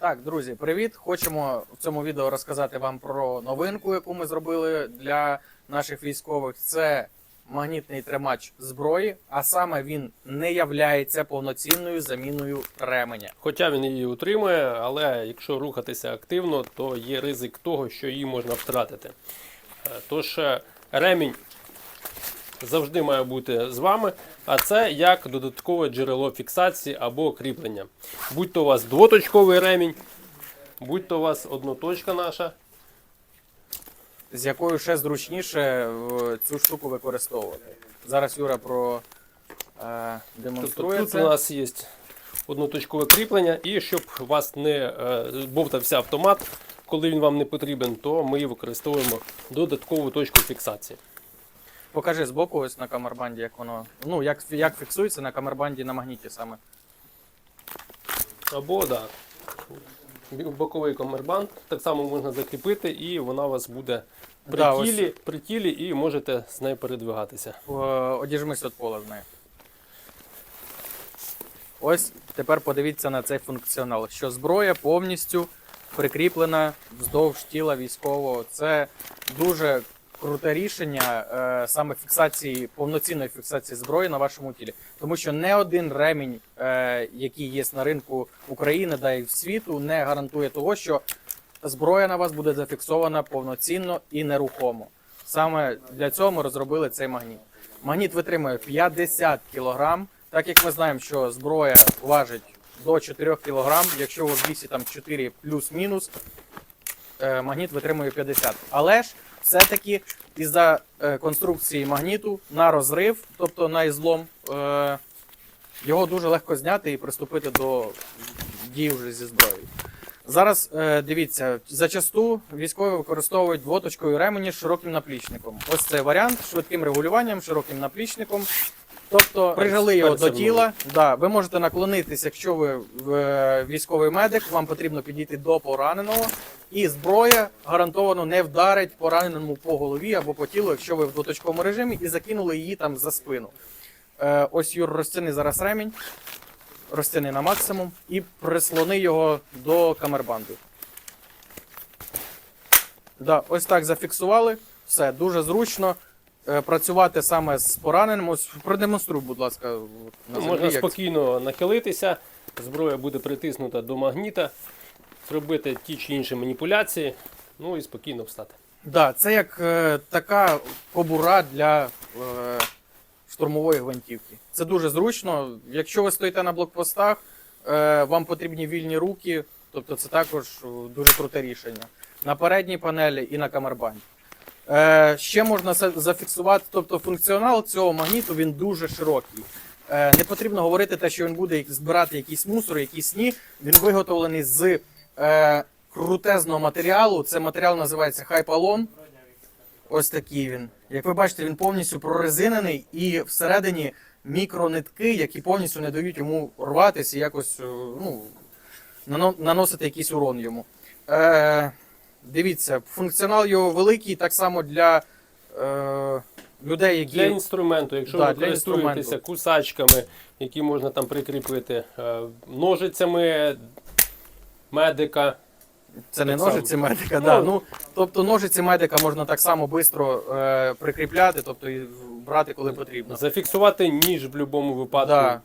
Так, друзі, привіт! Хочемо в цьому відео розказати вам про новинку, яку ми зробили для наших військових. Це магнітний тримач зброї, а саме він не являється повноцінною заміною ременя. Хоча він її утримує, але якщо рухатися активно, то є ризик того, що її можна втратити. Е, Тож е, ремінь завжди має бути з вами, а це як додаткове джерело фіксації або кріплення. Будь то у вас двоточковий ремінь, будь то у вас одноточка наша. з якою ще зручніше е, цю штуку використовувати. Зараз Юра про е, Тобто демонструє тут це. у нас є одноточкове кріплення, і щоб у вас не е, бовтався автомат, коли він вам не потрібен, то ми використовуємо додаткову точку фіксації. Покажи збоку ось на камербанді, як воно. Ну, як, як фіксується на камербанді на магніті саме. Або да, боковий комербанд так само можна закріпити, і вона у вас буде при, Да, ось- при тілі і можете з нею передвигатися. Одіжмись від пола з нею. Ось тепер подивіться на цей функціонал, що зброя повністю прикріплена вздовж тіла військового. Це дуже круте рішення е, саме фіксації, повноцінної фіксації зброї на вашому тілі. Тому що не один ремінь, е, який є на ринку України да і в світу, не гарантує того, що зброя на вас буде зафіксована повноцінно і нерухомо. Саме для цього ми розробили цей магніт. Магніт витримує 50 кг, так як ми знаємо, що зброя важить до 4 кг, якщо в вісі там 4 плюс-мінус, е, магніт витримує 50. Але ж все-таки із-за е, конструкції магніту на розрив, тобто на ізлом, е, його дуже легко зняти і приступити до дій вже зі зброєю. Зараз е, дивіться, зачасту військові використовують двоточкові ремені з широким наплічником. Ось цей варіант швидким регулюванням, широким наплічником. Тобто прижали його до тіла. Да, ви можете наклонитись, якщо ви е, військовий медик, вам потрібно підійти до пораненого, і зброя гарантовано не вдарить пораненому по голові або по тілу, якщо ви в двоточковому режимі, і закинули її там за спину. Е, ось Юр розтяни зараз ремінь, розтяни на максимум і прислони його до камербанду. Да, ось так зафіксували. Все, дуже зручно. Е, Працювати саме з пораненим. Ось продемонструй, будь ласка, на землі, Можна як спокійно нахилитися, зброя буде притиснута до магніта, зробити ті чи інші маніпуляції, ну і спокійно встати. Да, це як е, така кобура для е, штурмової гвинтівки. Це дуже зручно. Якщо ви стоїте на блокпостах, е, вам потрібні вільні руки, тобто це також е, дуже круте рішення. На передній панелі і на камербанді. Е, ще можна зафіксувати, тобто функціонал цього магніту він дуже широкий. Е, не потрібно говорити те, що він буде збирати якийсь мусор, якісь ні. Він виготовлений з е, крутезного матеріалу. Це матеріал називається хайпалон. Ось такий він. Як ви бачите, він повністю прорезинений і всередині мікронитки, які повністю не дають йому рватися і якось е, ну, наносити якийсь урон йому. Е, дивіться, функціонал його великий, так само для е, людей, які. Для інструменту, якщо Да, ви для користуєтеся інструменту. кусачками, які можна там прикріпити, е, ножицями медика. Це не Так ножиці само. медика, Ну, да. Ну, тобто ножиці медика можна так само швидко е, прикріпляти, тобто і брати, коли потрібно. Зафіксувати ніж в будь-якому випадку. Да.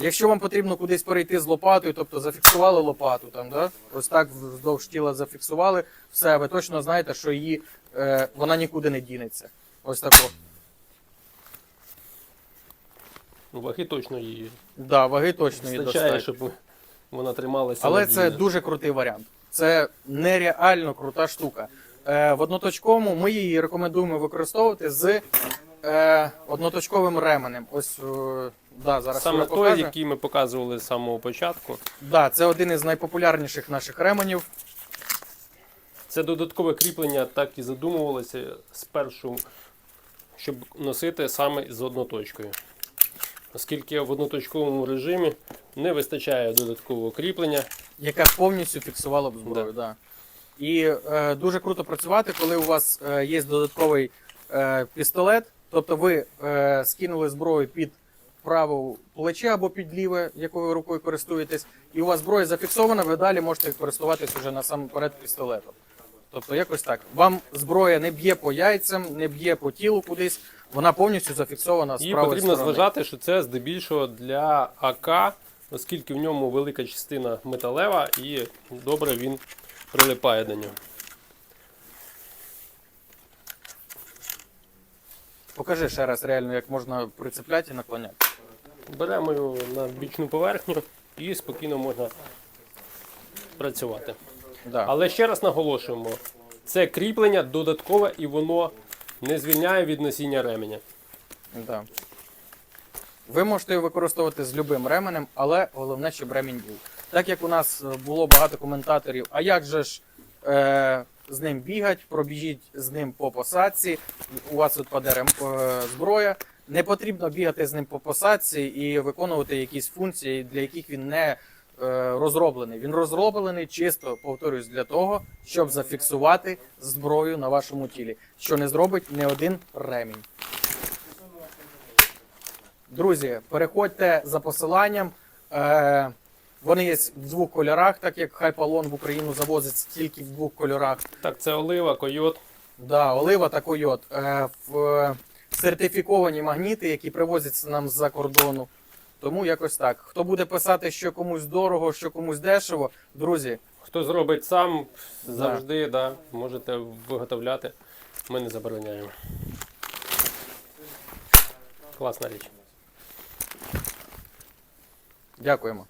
Якщо вам потрібно кудись перейти з лопатою, тобто зафіксували лопату, там, да? ось так вздовж тіла зафіксували, все, ви точно знаєте, що її, е, вона нікуди не дінеться. Ось тако. Ну, Ваги точно її Да, ваги точно її достатньо. щоб вона трималася. Але це дуже крутий варіант. Це нереально крута штука. Е, в одноточковому ми її рекомендуємо використовувати з е, одноточковим ременем. Ось е, да, зараз Саме Юра той, покаже. який ми показували з самого початку. Да, це один із найпопулярніших наших ременів. Це додаткове кріплення так і задумувалося спершу, щоб носити саме з одноточкою. Оскільки в одноточковому режимі не вистачає додаткового кріплення. яка повністю фіксувала б зброю. Да. І е, дуже круто працювати, коли у вас е, є додатковий е, пістолет. Тобто ви е, скинули зброю під праве плече або під ліве, якою ви рукою користуєтесь, і у вас зброя зафіксована, ви далі можете користуватись уже насамперед пістолетом. Тобто якось так. Вам зброя не б'є по яйцям, не б'є по тілу кудись, вона повністю зафіксована з І правої потрібно сторони. зважати, що це здебільшого для АК, оскільки в ньому велика частина металева і добре він прилипає до нього. Покажи ще раз реально, як можна прицепляти і наклоняти. Беремо його на бічну поверхню і спокійно можна працювати. Да. Але ще раз наголошуємо, це кріплення додаткове і воно не звільняє від носіння ременя. Да. Ви можете його використовувати з любим ременем, але головне, щоб ремінь був. Так як у нас е, було багато коментаторів, а як же ж е, з ним бігать, пробіжіть з ним по посадці, у вас тут паде рем, е, зброя. Не потрібно бігати з ним по посадці і виконувати якісь функції, для яких він не е, розроблений. Він розроблений чисто, повторюсь, для того, щоб зафіксувати зброю на вашому тілі, що не зробить не один ремінь. Друзі, переходьте за посиланням. Вони є в двох кольорах, так як Хайпалон в Україну завозиться тільки в двох кольорах. Так, це олива, койот. Да, олива та койот. Е, в, е, сертифіковані магніти, які привозяться нам з-за кордону. Тому якось так. Хто буде писати, що комусь дорого, що комусь дешево, друзі, Хто зробить сам, завжди да, можете виготовляти. Ми не забороняємо. Класна річ. дякуємо.